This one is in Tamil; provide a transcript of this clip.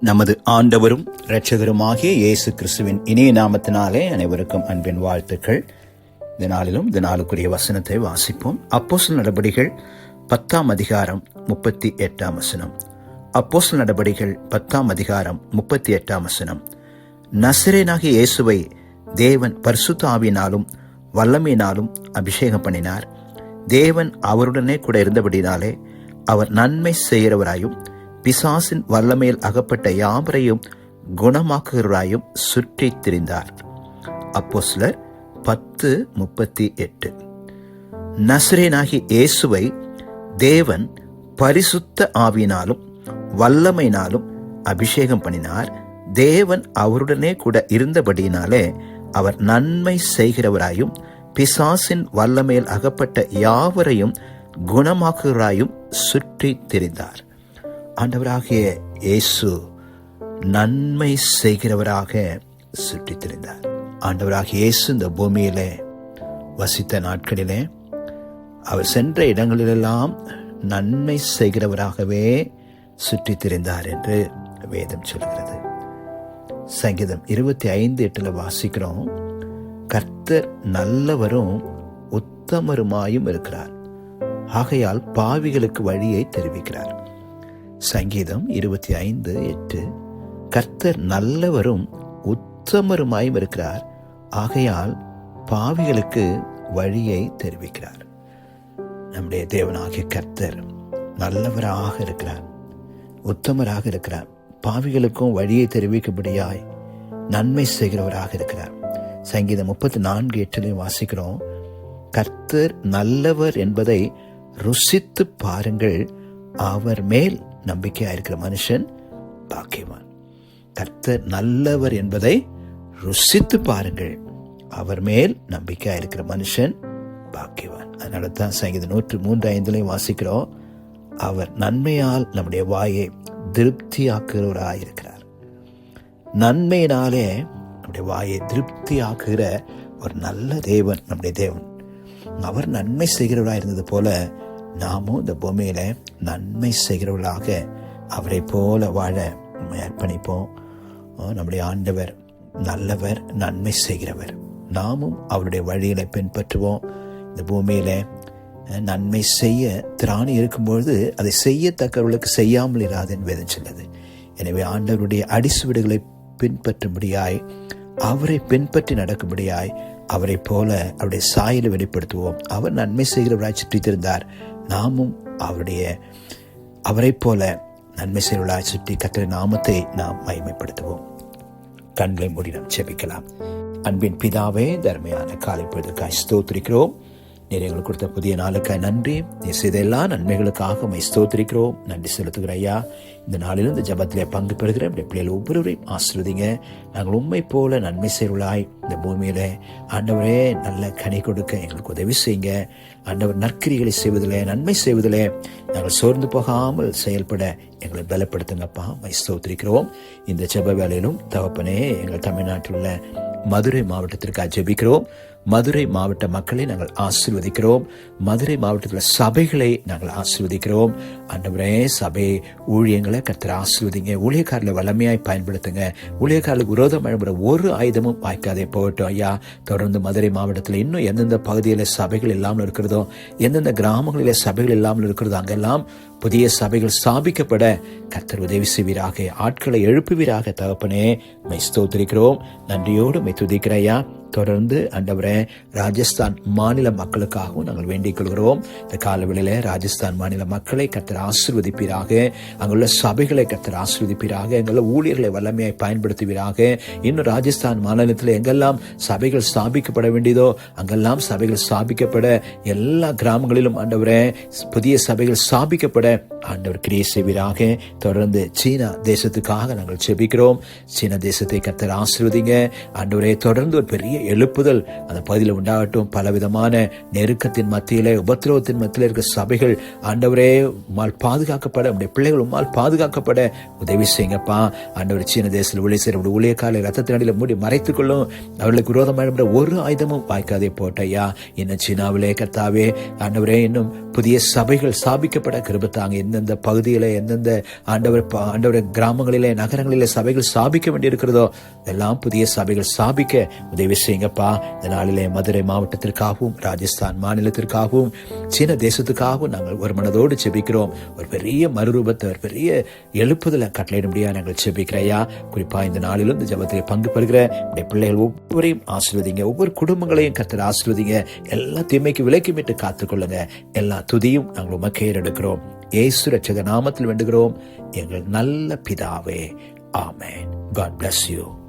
நமது ஆண்டவரும் இரட்சகருமாகிய இயேசு கிறிஸ்துவின் இனிய நாமத்தினாலே அனைவருக்கும் அன்பின் வாழ்த்துக்கள். இந்த நாளிலும் இந்த நாளுக்குரிய வசனத்தை வாசிப்போம். அப்போசல் நடபடிகள் பத்தாம் அதிகாரம் முப்பத்தி எட்டாம் வசனம். அப்போசல் நடபடிகள் பத்தாம் அதிகாரம் முப்பத்தி எட்டாம் வசனம். நசிரேனாகிய இயேசுவை தேவன் பர்சுத்தாவினாலும் வல்லமையினாலும் அபிஷேகம் பண்ணினார். தேவன் அவருடனே கூட இருந்தபடினாலே அவர் நன்மை செய்கிறவராயும் பிசாசின் வல்லமையில் அகப்பட்ட யாவரையும் குணமாக்குகிறவராயும் சுற்றி திரிந்தார். அப்போஸ்லர் பத்து முப்பத்தி எட்டு. நசுரேனாகி இயேசுவை தேவன் பரிசுத்த ஆவினாலும் வல்லமையினாலும் அபிஷேகம் பண்ணினார். தேவன் அவருடனே கூட இருந்தபடியினாலே அவர் நன்மை செய்கிறவராயும் பிசாசின் வல்லமையில் அகப்பட்ட யாவரையும் குணமாக்குகிறாயும் சுற்றி திரிந்தார். ஆண்டவராகிய இயேசு நன்மை செய்கிறவராக சுற்றித்திருந்தார். ஆண்டவராக ஆண்டவராகிய இயேசு இந்த பூமியிலே வசித்த நாட்களிலே அவர் சென்ற இடங்களிலெல்லாம் நன்மை செய்கிறவராகவே சுற்றித்திருந்தார் என்று வேதம் சொல்கிறது. சங்கீதம் இருபத்தி ஐந்து எட்டில் வாசிக்கிறோம். கர்த்தர் நல்லவரும் உத்தமருமாயும் இருக்கிறார். ஆகையால் பாவிகளுக்கு வழியை தெரிவிக்கிறார். சங்கீதம் இருபத்தி ஐந்து எட்டு. கர்த்தர் நல்லவரும் உத்தமருமாயும் இருக்கிறார். ஆகையால் பாவிகளுக்கு வழியை தெரிவிக்கிறார். நம்முடைய தேவனாகிய கர்த்தர் நல்லவராக இருக்கிறார். உத்தமராக இருக்கிறார். பாவிகளுக்கும் வழியை தெரிவிக்கும்படியாய் நன்மை செய்கிறவராக இருக்கிறார். சங்கீதம் முப்பத்தி நான்கு எட்டிலையும் வாசிக்கிறோம். கர்த்தர் நல்லவர் என்பதை ருசித்து பாருங்கள். அவர் மேல் நம்பிக்கையாக இருக்கிற மனுஷன் பாக்கியவான். கர்த்தர் நல்லவர் என்பதை ருசித்து பாருங்கள். அவர் மேல் நம்பிக்கையாக இருக்கிற மனுஷன் பாக்கியவான். அதனால தான் சங்கீதம் நூற்று மூன்று ஐந்துலையும் வாசிக்கிறோம் அவர் நன்மையால் நம்முடைய வாயை திருப்தியாக்குகிறவராயிருக்கிறார். நன்மையினாலே நம்முடைய வாயை திருப்தியாக்குகிற ஒரு நல்ல தேவன் நம்முடைய தேவன். அவர் நன்மை செய்கிறவராக இருந்தது போல நாமும் இந்த பூமியில் நன்மை செய்கிறவர்களாக அவரை போல வாழ நம்ம அர்ப்பணிப்போம். நம்முடைய ஆண்டவர் நல்லவர் நன்மை செய்கிறவர். நாமும் அவருடைய வழிகளை பின்பற்றுவோம். இந்த பூமியில் நன்மை செய்ய திராணி இருக்கும்பொழுது அதை செய்யத்தக்கவர்களுக்கு செய்யாமல் இராது என்பதை சொல்லுது. எனவே ஆண்டவருடைய அடிசுவடுகளை பின்பற்றும்படியாய் அவரை பின்பற்றி நடக்கும்படியாய் அவரை போல அவருடைய சாயலை வெளிப்படுத்துவோம். அவர் நன்மை செய்கிறவராய் சுற்றித்திருந்தார். நாமும் அவருடைய அவரை போல நன்மை செயலாய் சுற்றி கத்திர நாமத்தை நாம் மகிமைப்படுத்துவோம். கண்களை மூடி நாம் செபிக்கலாம் அன்பின் பிதாவே தர்மையான காலை பொழுதுக்காய் ஸ்தோத்திருக்கிறோம். நீர் எங்களுக்கு கொடுத்த புதிய நாளுக்காய் நன்றி. நீ செய்த எல்லா நன்மைகளுக்காக மை ஸ்தோத்திரிக்கிறோம். நன்றி செலுத்துகிற ஐயா. இந்த நாளிலும் இந்த ஜபத்திலே பங்கு பெறுகிறோம் இப்படி பிள்ளைகள் ஒவ்வொருவரையும் ஆசிர்வதிங்க. நாங்கள் உண்மை போல நன்மை செய்வர்களாய். இந்த பூமியில ஆண்டவரே நல்ல கனி கொடுக்க எங்களுக்கு உதவி செய்யுங்க. ஆண்டவர் நற்கிரிகளை செய்வதில் நன்மை செய்வதில் நாங்கள் சோர்ந்து போகாமல் செயல்பட எங்களை பலப்படுத்துங்கப்பா. மை ஸ்தோத்திரிக்கிறோம். இந்த ஜப வேலையிலும் தகப்பனே எங்கள் தமிழ்நாட்டில் உள்ள மதுரை மாவட்டத்திற்காக ஜெபிக்கிறோம். மதுரை மாவட்ட மக்களை நாங்கள் ஆசிர்வதிக்கிறோம். மதுரை மாவட்டத்தில் சபைகளை நாங்கள் ஆசிர்வதிக்கிறோம். அண்டவரே சபை ஊழியங்களை கத்திர ஆசிர்வதிங்க. ஊழியக்காரில் வளமையாய் பயன்படுத்துங்க. ஊழியக்காரர்களுக்கு விரோதம் எழுப்புற ஒரு ஆயுதமும் வாய்க்காதே போகட்டும் ஐயா. தொடர்ந்து மதுரை மாவட்டத்தில் இன்னும் எந்தெந்த பகுதியில் சபைகள் இல்லாமல் இருக்கிறதோ எந்தெந்த கிராமங்களில் சபைகள் இல்லாமல் இருக்கிறதோ அங்கெல்லாம் புதிய சபைகள் ஸ்தாபிக்கப்பட கத்தர் உதவி செய்வீராக. ஆட்களை எழுப்புவீராக தகப்பனே. மை ஸ்தோத்திரிக்கிறோம். நன்றியோடு மை துதிக்கிறையா தொடர்ந்து அண்டவரே ராஜஸ்தான் மாநில மக்களுக்காகவும் நாங்கள் வேண்டிக் கொள்கிறோம். இந்த காலவெளியில ராஜஸ்தான் மாநில மக்களை கத்தர் ஆசிர்வதிப்பீராக. அங்குள்ள சபைகளை கத்தர் ஆசிர்வதிப்பீராக. எங்குள்ள ஊழியர்களை வல்லமையை பயன்படுத்துவீராக. இன்னும் ராஜஸ்தான் மாநிலத்தில் எங்கெல்லாம் சபைகள் ஸ்தாபிக்கப்பட வேண்டியதோ அங்கெல்லாம் சபைகள் ஸ்தாபிக்கப்பட எல்லா கிராமங்களிலும் ஆண்டவரே புதிய சபைகள் ஸ்தாபிக்கப்பட ஆண்டவர் கிரியை செய்வீராக தொடர்ந்து சீனா தேசத்துக்காக நாங்கள் செபிக்கிறோம். சீன தேசத்தை கத்தர் ஆசிர்வதிங்க. ஆண்டவரே தொடர்ந்து ஒரு பெரிய எழுப்புதல் அந்த பகுதியில் உண்டாகட்டும். பலவிதமான நெருக்கத்தின் மத்தியிலே உபத்திரவத்தின் மத்தியில் இருக்க சபைகள் ஆண்டவரே உம்மால் பாதுகாக்கப்பட உடைய பிள்ளைகள் உம்மால் பாதுகாக்கப்பட உதவி செய்யுங்கப்பா. ஆண்டவர் சீன தேசத்தில் ஊழிய செய்கிற ஊழிய ரத்தத்தின் ரத்தத்தினடியில் மூடி மறைத்துக் கொள்ளும். அவர்களுக்கு விரோதமாக ஒரு ஆயுதமும் வாய்க்காதே போட்டையா. இன்னும் சீனாவிலே கர்த்தாவே ஆண்டவரே இன்னும் புதிய சபைகள் ஸ்தாபிக்கப்பட கிருபத்தாங்க. எந்தெந்த பகுதியில் எந்தெந்த ஆண்டவர் ஆண்டவர் கிராமங்களிலே நகரங்களிலே சபைகள் ஸ்தாபிக்க வேண்டியிருக்கிறதோ எல்லாம் புதிய சபைகள் ஸ்தாபிக்க உதவி செய்யுங்கப்பா. இந்த நாளிலே மதுரை மாவட்டத்திற்காகவும் ராஜஸ்தான் மாநிலத்திற்காகவும் சீன தேசத்துக்காகவும் நாங்கள் ஒரு மனதோடு செபிக்கிறோம் ஒரு பெரிய மறுரூபத்தை ஒரு பெரிய எழுப்புதலை கட்டளையிடும்படியா நாங்கள் செபிக்கிறையா குறிப்பா இந்த நாளிலும் இந்த ஜபத்திலே பங்கு பெறுகிற உடைய பிள்ளைகள் ஒவ்வொருவரையும் ஆசிர்வதிங்க. ஒவ்வொரு குடும்பங்களையும் கத்தர் ஆசிர்வதிங்க. எல்லா தீமைக்கு விலைக்கு மீட்டு காத்துக்கொள்ளுங்க. எல்லா துதியும் நாங்கள் உமக்கே எடுக்கிறோம். ஏசு ரட்சக நாமத்தில் வேண்டுகிறோம். எங்கள் நல்ல பிதாவே. ஆமேன். God bless you